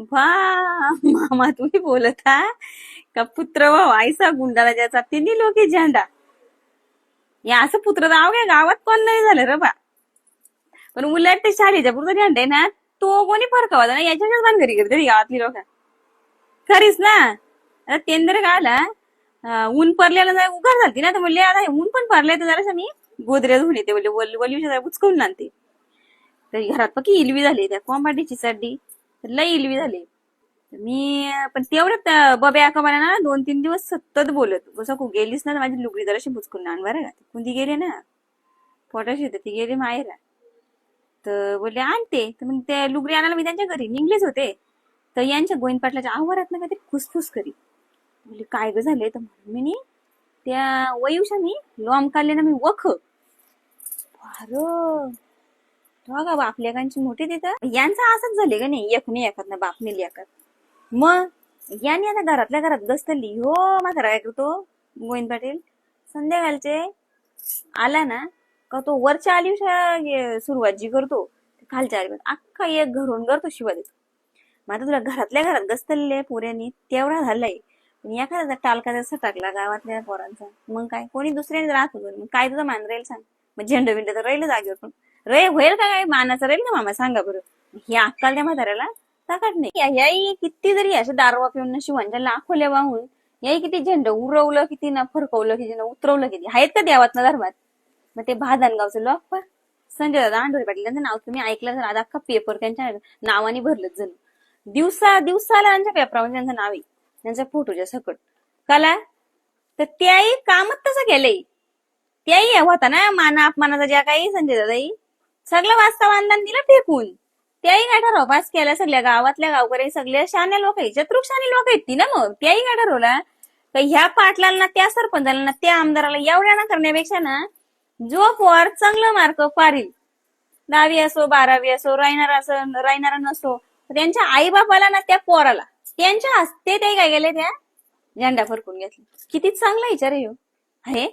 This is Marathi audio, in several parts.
वा मामा तुम्ही बोलत हा? का पुत्र वा आईसा गुंडाला ज्याचा तिन्ही लोक झेंडा. या असं पुत्र नाव काय? गावात कोण नाही झालं रे बा. पण उलट ते शाळेच्या पुरता झेंडा आहे ना तो कोणी फरकावा ना याच्याच्याच बांधगरी करते गावातली लोक. खरीच ना. आता तेंद्र गाला ऊन पडल्याला जरा उघड झालती ना तर म्हणले आता हे ऊन पण पडलंय तर जरासं मी गोदऱ्या धुवून येते म्हणजे वल वली उचकून आणते. तर घरात पक्की इलवी झाली त्या कोंबाडीची चड्डी. लई इलवी झाली. मी पण तेवढ्यात बबे बब्या अकाबाला ना दोन तीन दिवस सतत बोलत कसं गेलीस ना तर माझी लुगडी जराशी बुचकून आण बरं का. कुंदी गेली ना पोटाशी तर ती गेली माहेरा. तर बोलले आणते तर मग त्या लुगडी आणायला मी त्यांच्या घरी निघलेच होते. तर यांच्या गोविंद पाटलाच्या आवारात ना काहीतरी खुसफुस करी. म्हणजे काय ग झाले तर मी त्या वयुषानी लॉम काढले ना मी वख. फार बघा बापलेकांची मोठी तिथं? यांचं असंच झाले का नाही? एक नाही एखाद ना बाप नेली एखाद मग यांनी आता घरातल्या घरात गस्तली हो माझा काय करतो? गोविंद पाटील संध्याकाळचे आला ना का तो वरच्या आली सुरुवात जी करतो खालच्या आली अख्खा एक घरून करतो शिवा देतो मग आता तुला घरातल्या घरात गस्तलेले पोऱ्यांनी तेवढा झालाय. पण एखादा टालका जसा टाकला गावातल्या पोरांचा मग काय? कोणी दुसऱ्याने राहत होतो मग काय तुझं मान राहील सांग? मग झेंडा बिंड तर राहिलं जागेवर पण. रे होईल का काय मानाचं? राहील का मामा? सांगा बरं. हे अक्काल त्या म्हाताऱ्याला. ताकद नाही. याही किती जरी अशा दारवा पिऊन शिवांच्या म्हणजे लाखोल्या वाहून याही किती झेंड उरवलं किती ना फरकवलं किती ना उतरवलं किती. आहेत का देवात ना धर्मात? मग ते भादानगावचं लॉक संजय दादा आंडोरे पाटील त्यांचं नाव तुम्ही ऐकलं तर आता अख्खा पेपर त्यांच्या नावाने भरलं जण दिवसा दिवसाला त्यांच्या पेपरामध्ये त्यांचं नाव आहे. त्यांच्या फोटोच्या सकट. कला? तर त्याही कामच तसं केलंय. त्याही होता ना माना अपमानाचा ज्या काही संजय दादाई? सगळं वाचता दिलं फेकून. त्याही काय ठरव पास केला सगळ्या गावातल्या गावकरी सगळ्या शान्या लोक आहेत. चतुर्क लोक आहेत ती ना मग. त्याही काय ठरवला तर ह्या पाटलाला ना त्या सरपंचाला ना त्या आमदाराला एवढ्या ना करण्यापेक्षा ना जो पोर चांगलं मार्क पारील दहावी असो बारावी असो राहणार असो राहणारा नसो त्यांच्या आई बापाला ना त्या पोराला त्यांच्या हस्ते ते काय गेले त्या? झेंडा फरकून घेतला. किती चांगला विचार आहे ह्यो.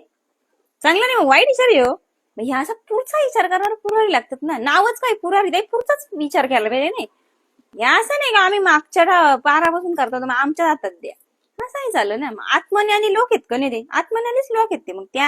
चांगला नाही वाईट विचार आहे हो. मग ह्या असा पुढचा विचार करणार पुरारी लागतात ना. नावच काय? पुरारी ते पुढचाच विचार केला पाहिजे नाही. या असं नाही का आम्ही मागच्या पारापासून करतो मग आमच्या हातात द्या. असंही झालं ना. आत्मज्ञानी लोक आहेत का नाही ते? आत्मज्ञानीच लोक आहेत ते. मग त्या